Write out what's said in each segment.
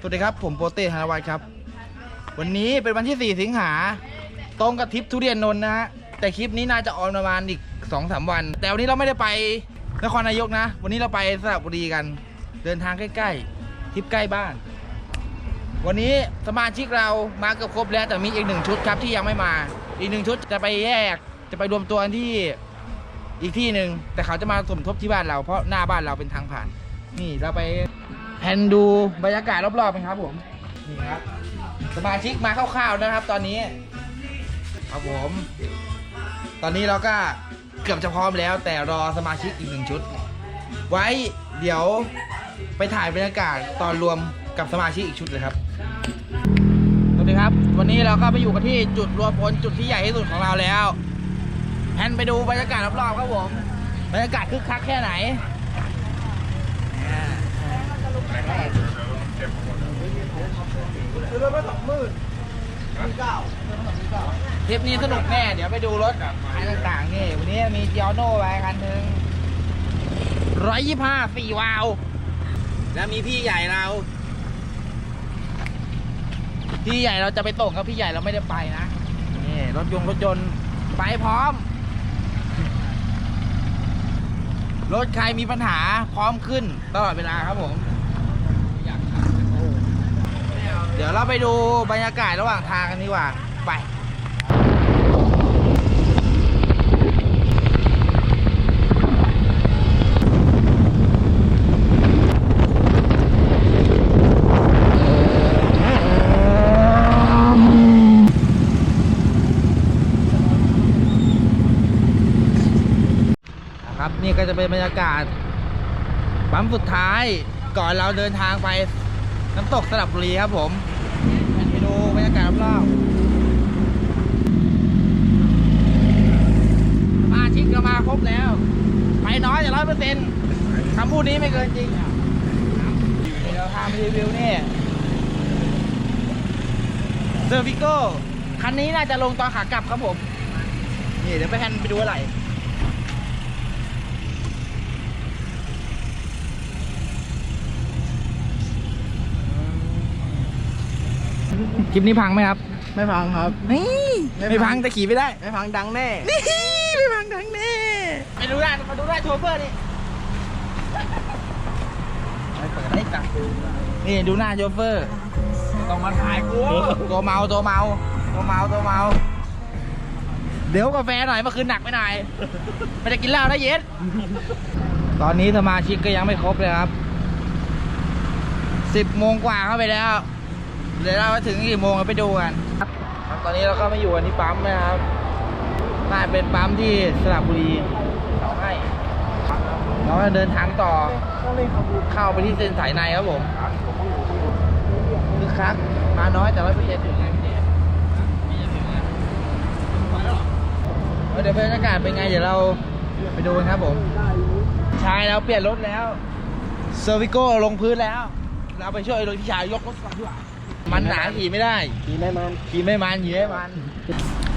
สวัสดีครับ ผมโปเต้ธนวัฒน์ครับ วันนี้เป็นวันที่ 4 สิงหา ตรงกับทริปทุเรียนนนท์นะฮะ แต่คลิปนี้น่าจะออนประมาณอีก2-3วัน แต่วันนี้เราไม่ได้ไปนครนายกนะ วันนี้เราไปสระบุรีกัน เดินทางใกล้ๆทริปใกล้บ้าน วันนี้สมาชิกเรามาเกือบครบแล้วแต่มีอีกหนึ่งชุดครับที่ยังไม่มา อีกหนึ่งชุดจะไปแยก จะไปรวมตัวที่อีกที่หนึ่งแต่เขาจะมาสมทบที่บ้านเราเพราะหน้าบ้านเราเป็นทางผ่าน นี่เราไป แผ่นดูบรรยากาศรอบๆกันครับผมนี่ครับสมาชิกมาคร่าวๆนะครับ ตอนนี้ ครับผม ตอนนี้เราก็เกือบจะพร้อมแล้ว แต่รอสมาชิกอีกหนึ่งชุด ไว้เดี๋ยวไปถ่ายบรรยากาศตอนรวมกับสมาชิกอีกชุดเลยครับสวัสดีครับ วันนี้เราก็ไปอยู่กันที่จุดรวมพลจุดที่ใหญ่ที่สุดของเราแล้วแพนไปดูบรรยากาศรอบๆครับผมบรรยากาศคึกคักแค่ไหน ทริปนี้สนุกแน่ เดี๋ยวไปดูรถคันต่างๆนี่ วันนี้มีเจียโน่ไปคันหนึ่งร้อยยี่ห้าสี่วาว แล้วมีพี่ใหญ่เรา พี่ใหญ่เราจะไปส่งครับพี่ใหญ่เราไม่ได้ไปนะ นี่รถยงรถยนต์ไปพร้อม รถใครมีปัญหาพร้อมขึ้นตลอดเวลาครับผม เดี๋ยวเราไปดูบรรยากาศระหว่างทางกันดีกว่า ไปนะครับนี่ก็จะเป็นบรรยากาศปั๊มสุดท้ายก่อนเราเดินทางไป น้ำตกสลับบุรีครับผมไปดูบรรยากาศรอบๆมาชิกก็มาครบแล้ว ไปน้อยแต่ร้อยเปอร์เซ็นต์คำพูดนี้ไม่เกินจริงเดี๋ยวพาไปรีวิวนี่เซอร์วิโก้คันนี้น่าจะลงตอนขากลับครับผม นี่เดี๋ยวไปแฮนไปดูอะไร คลิปนี้พังไหมครับ ไม่พังครับนี่ไม่พังแต่ขี่ไม่ได้ ไม่พังดังแน่นี่ไม่พังทั้งนี้ไปดูได้มาดูได้โชเฟอร์นี่ไม่เปิดได้จังนี่ดูหน้าโชเฟอร์ต้องมาถ่ายกูตัวเมาตัวเมาตัวเมาตัวเมา เดี๋ยวกาแฟหน่อยเมื่อคืนหนักไปหน่อยไม่ได้กินเหล้านะเย็ดตอนนี้สมาชิกก็ยังไม่ครบเลยครับสิบโมงกว่าเข้าไปแล้ว เดี๋ยวเราถึงกี่โมงเราไปดูกันครับตอนนี้เราก็มาอยู่กันที่ปั๊มนะครับน่าจะเป็นปั๊มที่สระบุรีเราใช่เราจะเดินทางต่อเข้าไปที่เส้นสายในครับผมคือคักมาน้อยแต่ร้อยเปอร์เซ็นต์ถึงไงพี่เดชเดี๋ยวบรรยากาศเป็นไงเดี๋ยวเราไปดูกันครับผมชายเราเปลี่ยนรถแล้วเซอร์วิโก้ลงพื้นแล้ว เราไปช่วยโดยพี่ชายยกรถก่อนดีกว่า มันหนาขี่ไม่ได้ขี่ไม่มันขี่ไม่มันขี่ไม่มัน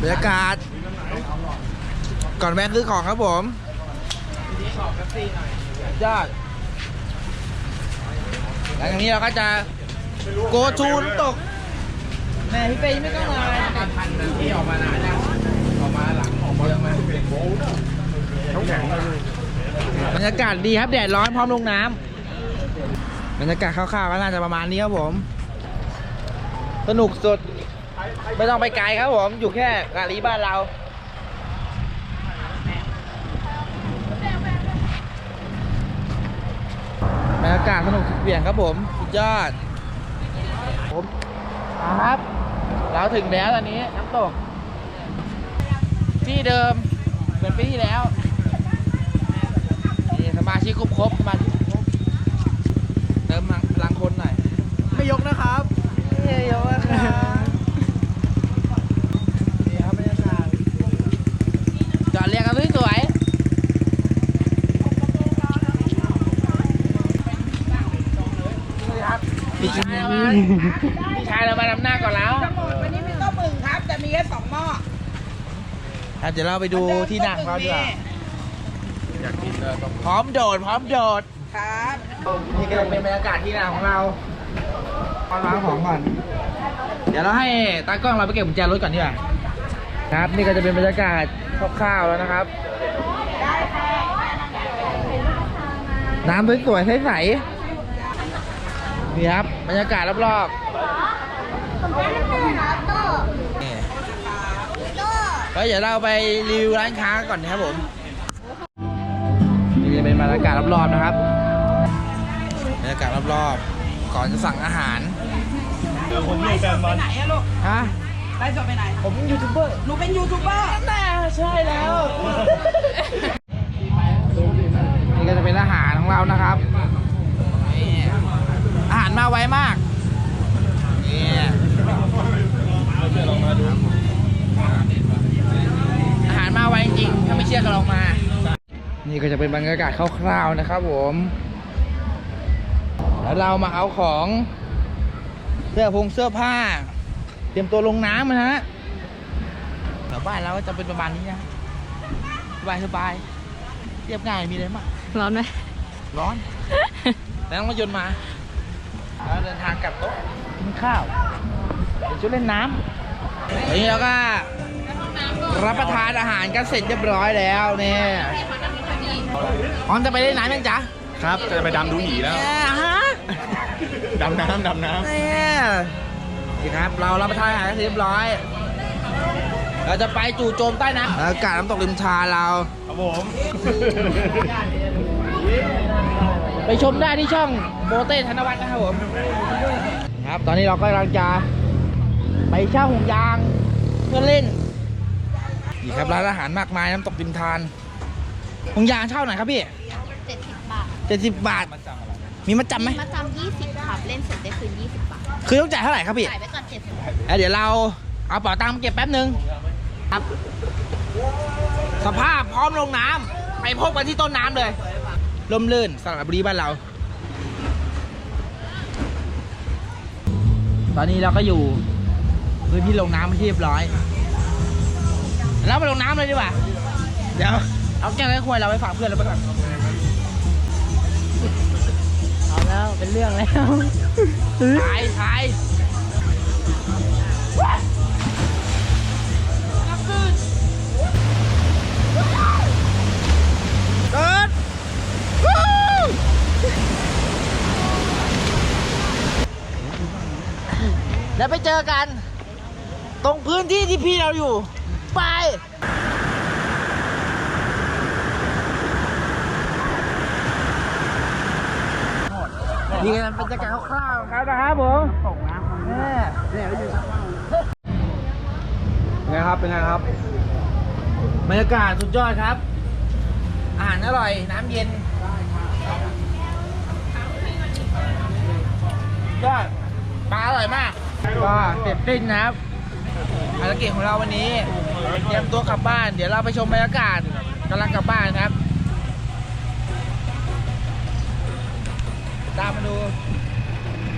บรรยากาศ ก่อนแวะซื้อของครับผมยอดหลังจากนี้เราก็จะโกชูน้ำตกแม่พี่เป้ยไม่ต้องมาพันที่ออกมานานยังออกมาหลังออกมาเยอะไหมต้องแข็งเลยบรรยากาศดีครับแดดร้อนพร้อมลงน้ำบรรยากาศคร่าวๆก็น่าจะประมาณนี้ครับผม สนุกสุด ไม่ต้องไปไกลครับผม อยู่แค่กาลีบ้านเรา บรรยากาศสนุกสุดเบี่ยงครับผมสุดยอด ผมครับ เราถึงแล้วตอนนี้น้ำตก ที่เดิมเหมือนปีที่แล้วนี่สมาชิกครบครบสมาชิกครบเติมพลังคนหน่อย ไม่ยกนะครับ เฮ้ยเยอะครับนี่ครับบรรยากาศจอดเรียงกันสวยๆครับพี่ชายเรามา พี่ชายเรามานำหน้าก่อนแล้ววันนี้มีโต๊ะหนึ่งครับ แต่มีแค่สองหม้ออะเดี๋ยวเราไปดูที่นั่งเขาดีกว่าพร้อมโดดพร้อมโดดครับนี่ก็จะเป็นบรรยากาศที่นั่งของเราตอนล้างของก่อน เดี๋ยวเราให้ตากล้องเราไปเก็บกุญแจรถก่อนดีกว่าครับ นี่ก็จะเป็นบรรยากาศคร่าวๆแล้วนะครับน้ำสวยๆใสๆ นี่ครับบรรยากาศรอบๆนี่ก็เดี๋ยวเราไปรีวิวร้านค้าก่อนนะครับผมนี่จะเป็นบรรยากาศรอบๆนะครับบรรยากาศรอบๆ ก่อนจะสั่งอาหารผมเรียกแฟนบอลไหนอะลูกฮะไลฟ์สดไปไหน ผมยูทูบเบอร์ หนูเป็นยูทูบเบอร์แต่ใช่แล้ว นี่ก็จะเป็นอาหารของเรานะครับนี่อาหารมาไวมาก นี่อาหารมาไวจริงๆถ้าไม่เชื่อก็ลองมา นี่ก็จะเป็นบ รรยากาศคร่าวๆนะครับผมแล้วเรามาเอาของเสื้อพงเสื้อผ้า เตรียมตัวลงน้ำนะฮะแถวบ้านเราก็จะเป็นประมาณนี้นะสบายสบายเรียบง่ายมีอะไรมากร้อนไหมร้อน แล้วต้องมายนต์มาแล้วเดินทางกลับโต๊ะกินข้าวเดี๋ยวชุดเล่นน้ำวันนี้เราก็รับประทานอาหารกันเสร็จเรียบร้อยแล้วเนี่ย ออนจะไปเล่นน้ำยังจ๊ะครับ จะไปดำดูหีแล้วเนี่ยฮะดำน้ำดำน้เนี่ยนี่ครับ เรารับประทานอาหารกันเสร็จเรียบร้อย เราจะไปจู่โจมใต้น้ำอากาศน้ำตกริมชาเราำครับผม ไปชมได้ที่ช่องโบเต้ธนวัฒน์นะครับผมครับ ตอนนี้เราก็กำลังจะไปเช่าห่วงยางเพื่อเล่น นี่ครับร้านอาหารมากมายน้ำตกริมทาน ห่วงยางเช่าไหนครับพี่เจ็ดสิบบาทเจ็ดสิบบาท มีมัดจำไหมมาจำยี่สิบครับเล่นเสร็จได้คืนยี่สิบบาทคือต้องจ่ายเท่าไหร่ครับพี่จ่ายไปก่อนเจ็ดสิบแล้วเดี๋ยวเราเอาเป๋าตังค์มาเก็บแป๊บนึงครับ สภาพพร้อมลงน้ำไปพบกันที่ต้นน้ำเลย ร่มรื่นสระบุรีบ้านเรา ตอนนี้เราก็อยู่พื้นที่ลงน้ำเป็นที่เรียบร้อย แล้วไปลงน้ำเลยดีกว่า เดี๋ยว เอาแก้วไอ้ควยเราไปฝากเพื่อนเราไปก่อนเอาแล้วเป็นเรื่องแล้วถ่ายถ่ายเดินวู้แล้วไปเจอกัน ตรงพื้นที่ที่พี่เราอยู่ ไป นี่กันเป็นบรรยากาศคร่าวๆครับนะครับผมตกน้ำเนี่ยเนี่ยอยู่สักว่างไงครับเป็นไงครับบรรยากาศสุดยอดครับ อาหารอร่อยน้ำเย็นยอดปลาอร่อยมาก ก็เสร็จสิ้นนะครับภารกิจของเราวันนี้ เตรียมตัวกลับบ้าน เดี๋ยวเราไปชมบรรยากาศกำลังกลับบ้านครับ ตามมาดู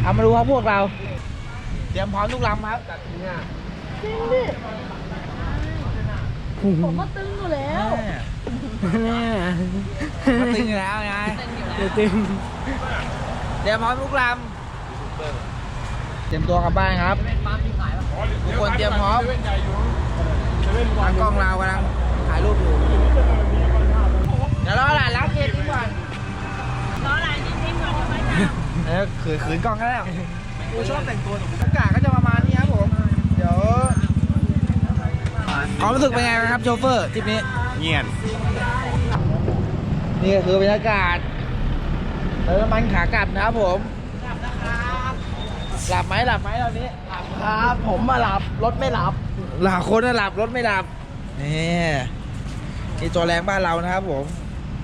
เอามาดูครับพวกเรา เตรียมพร้อมทุกลำครับผมก็ตึงอยู่แล้วมาตึงอยู่แล้วไงตึงเตรียมพร้อมทุกลำเตรียมตัวกลับบ้านครับทุกคนเตรียมพร้อมทางกล้องเรากำลังถ่ายรูปอยู่ เดี๋ยวรอหลานรับเย็นก่อนรอหลานนิดๆก่อน เออขืนขืนกล้องก็ได้กูชอบแต่งตัวอากาศก็จะประมาณนี้ครับผม เดี๋ยวความรู้สึกเป็นไงครับโชเฟอร์ทริปนี้ เงียบนี่ก็คือบรรยากาศเติมน้ำมันขากลับนะครับผม หลับไหมหลับไหมตอนนี้ หลับครับ ผมมาหลับ รถไม่หลับ หลับคนน่ะหลับรถไม่หลับ นี่นี่ตัวแรงบ้านเรานะครับผม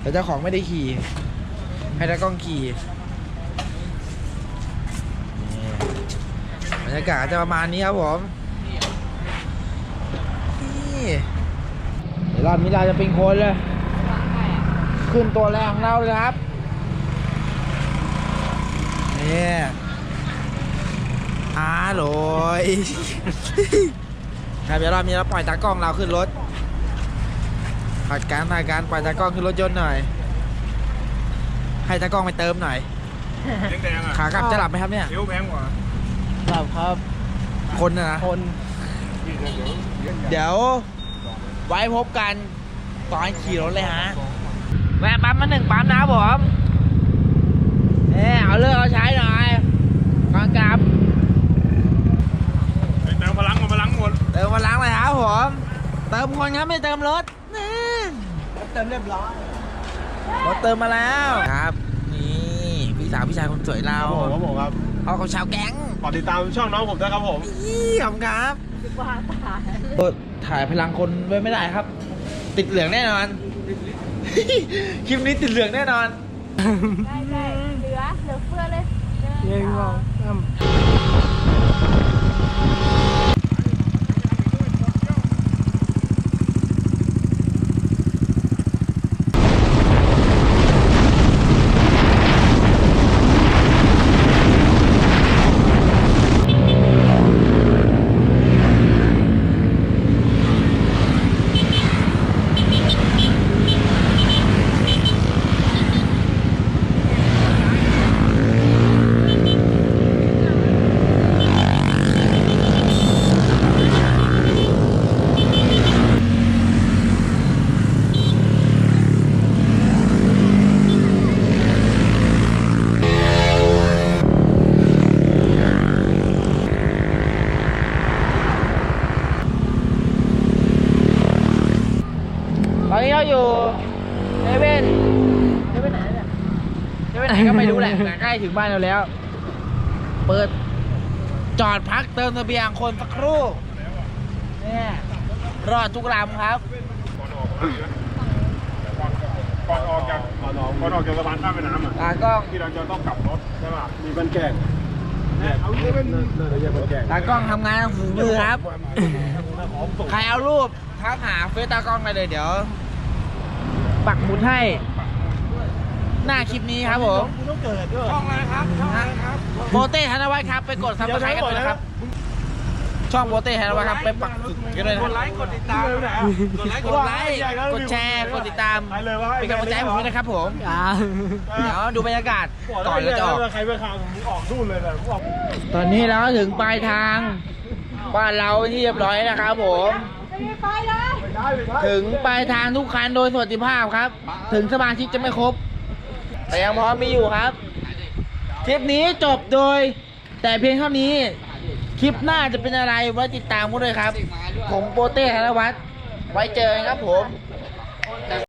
แต่เจ้าของไม่ได้ขี่ ให้ตากล้องขี่ รรยากาศจะประมาณนี้ครับผมนี่เดี๋ยวรอบนี้เราจะเป็นคนเลย ขึ้นตัวแรกของเราเลยครับนี่อาโหลยครับเดี๋ยวรอบนี้เราปล่อยตากล้องเราขึ้นรถผัดการผัดการปล่อยตากล้องขึ้นรถยนต์หน่อย ให้ตากล้องไปเติมหน่อยแดงๆอะขากลับจะหลับไหมครับเนี่ย เอวแพงกว่า หลับครับ คนนะนะ คน เดี๋ยว ไว้พบกันตอนขี่รถเลยฮะ แวะปั๊มมาหนึ่งปั๊มนะครับผมเอ้เอาเลือกเอาใช้หน่อยก่อนกลับเติมพลังมาพลังหมดเติมพลังเลยครับผม เติมคนครับไม่เติมรถนี่เติมเรียบร้อยรถเติมมาแล้วครับนี่พี่ สาวพี่ชายคนสวยเราครับผมครับเอาของชาวแก๊งฝากติดตามช่องน้องผมด้วยครับผมนี่ขอบคุณครับรถถ่ายพลังคนไว้ไม่ได้ครับ ติดเหลืองแน่นอน คลิปนี้ติดเหลืองแน่นอนได้ได้เหลือเหลือเฟือเลยเยังงง ตอนนี้เราอยู่เซเว่นเซเว่นไหนเนี่ยเซเว่น ไหนก็ไม่รู้แหละแต่ใกล้ถึงบ้านเราแล้ว เปิดจอดพักเติมเสบียงคนสักครู่เนี่ยรอดทุกลำครับก่อนออกจากก่อนออกก่อนออกจากสะพานข้ามแม่น้ำอะตากล้องที่เราจะต้องกลับรถใช่ป่ะมีบันแกงเนี่ยเอาเรียกเป็นน่าจะเรียกบันแกงตากล้องทำงานทางฝีมือครับ ใครเอารูปทักหาเฟซตากล้องไปเลยเดี๋ยว ปักหมุดให้ หน้าคลิปนี้ครับผมต้องเกิดด้วยช่องอะไรครับช่องอะไรครับโบเต้ธนวัฒน์ครับไปกดซับสไครต์กันเลยนะครับ ช่องโบเต้ธนวัฒน์ครับไปปักสุดกันเลยนะกดไลค์กดติดตามกดไลค์กดไลค์กดแชร์กดติดตามไปเลยว่าเป็นกำลังใจให้ผมด้วยนะครับผมอ่าเดี๋ยวดูบรรยากาศก่อนเราจะออกใครเป็นข่าวผมออกนู่นเลยแบบออกตอนนี้เราก็ถึงปลายทางบ้านเราที่เรียบร้อยนะครับผมถึงปลายทางทุกคันโดยสวัสดิภาพครับ ถึงสมาชิกจะไม่ครบ แต่ยังพร้อมมีอยู่ครับ คลิปนี้จบโดย แต่เพียงเท่านี้ คลิปหน้าจะเป็นอะไรไว้ติดตามกันด้วยครับ ผมโปเต้ธนวัฒน์ไว้เจอกันครับผม